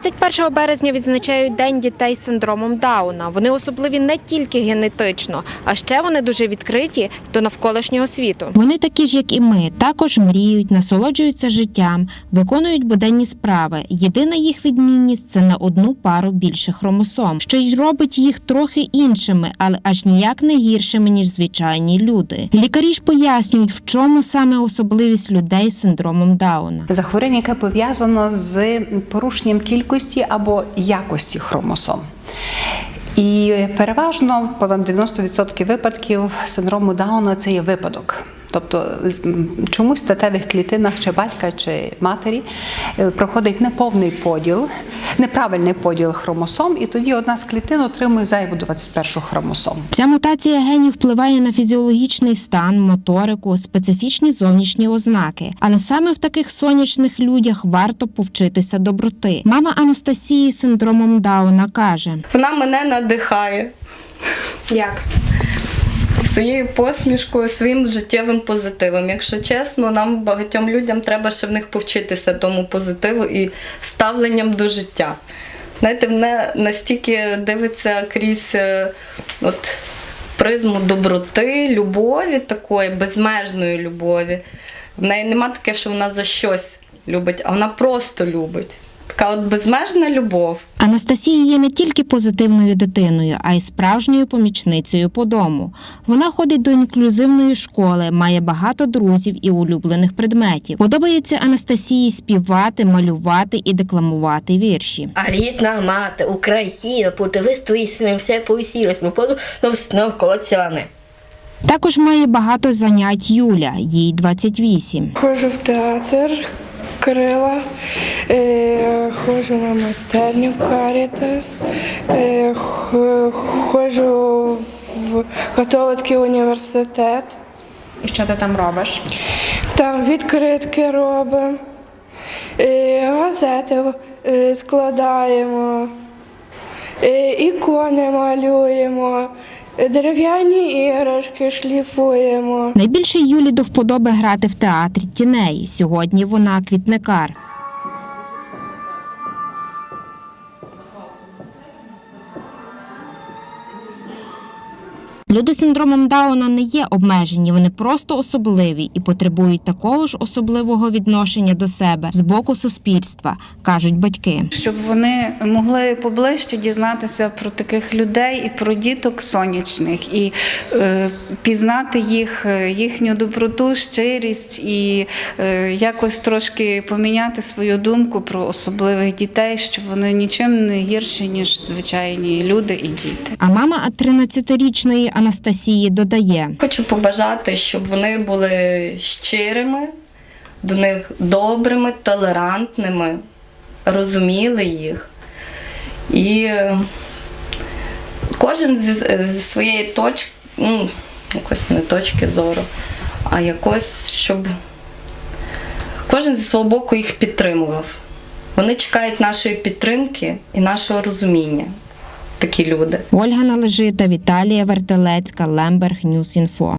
21 березня відзначають День дітей з синдромом Дауна. Вони особливі не тільки генетично, а ще вони дуже відкриті до навколишнього світу. Вони такі ж, як і ми, також мріють, насолоджуються життям, виконують буденні справи. Єдина їх відмінність це на одну пару більше хромосом, що й робить їх трохи іншими, але аж ніяк не гіршими ніж звичайні люди. Лікарі ж пояснюють, в чому саме особливість людей з синдромом Дауна. Захворювання, яке пов'язано з порушенням кількості або якості хромосом. І переважно понад 90% випадків синдрому Дауна це є випадок. Тобто чомусь в статевих клітинах чи батька чи матері е, проходить неповний поділ, неправильний поділ хромосом, і тоді одна з клітин отримує зайву 21 хромосому. Ця мутація генів впливає на фізіологічний стан, моторику, специфічні зовнішні ознаки. Але саме в таких сонячних людях варто повчитися доброти. Мама Анастасії з синдромом Дауна каже: Вона мене надихає як своєю посмішкою, своїм життєвим позитивом. Якщо чесно, нам багатьом людям треба ще в них повчитися тому позитиву і ставленням до життя. Знаєте, вона настільки дивиться крізь е, от, призму доброти, любові такої, безмежної любові. В неї нема таке, що вона за щось любить, а вона просто любить. Така от безмежна любов. Анастасія є не тільки позитивною дитиною, а й справжньою помічницею по дому. Вона ходить до інклюзивної школи, має багато друзів і улюблених предметів. Подобається Анастасії співати, малювати і декламувати вірші. А рідна мати, Україна, подивись твої сини, все повісілось, ну поду навколо ціляни. Також має багато занять Юля, їй 28. Ходжу в театр Крила, е, ходжу на майстерню в Карітас, е, ходжу в католицький університет. І що ти там робиш? Там відкритки робимо, е, газети складаємо, ікони малюємо, дерев'яні іграшки шліфуємо. Найбільше Юлі до вподоби грати в театрі тіней. Сьогодні вона квітникар. Люди з синдромом Дауна не є обмежені, вони просто особливі і потребують такого ж особливого відношення до себе з боку суспільства, кажуть батьки. щоб вони могли поближче дізнатися про таких людей і про діток сонячних, і е, пізнати їх, е, їхню доброту, щирість і е, якось трошки поміняти свою думку про особливих дітей, що вони нічим не гірші, ніж звичайні люди і діти. А мама 13-річної Анастасії додає. Хочу побажати, щоб вони були щирими, до них добрими, толерантними, розуміли їх. І е, кожен зі, зі своєї точки, ну, якось не точки зору, а якось, щоб кожен зі свого боку їх підтримував. Вони чекають нашої підтримки і нашого розуміння. Такі люди. Ольга Належита, Віталія Вертелецька, Лемберг Ньюс Інфо.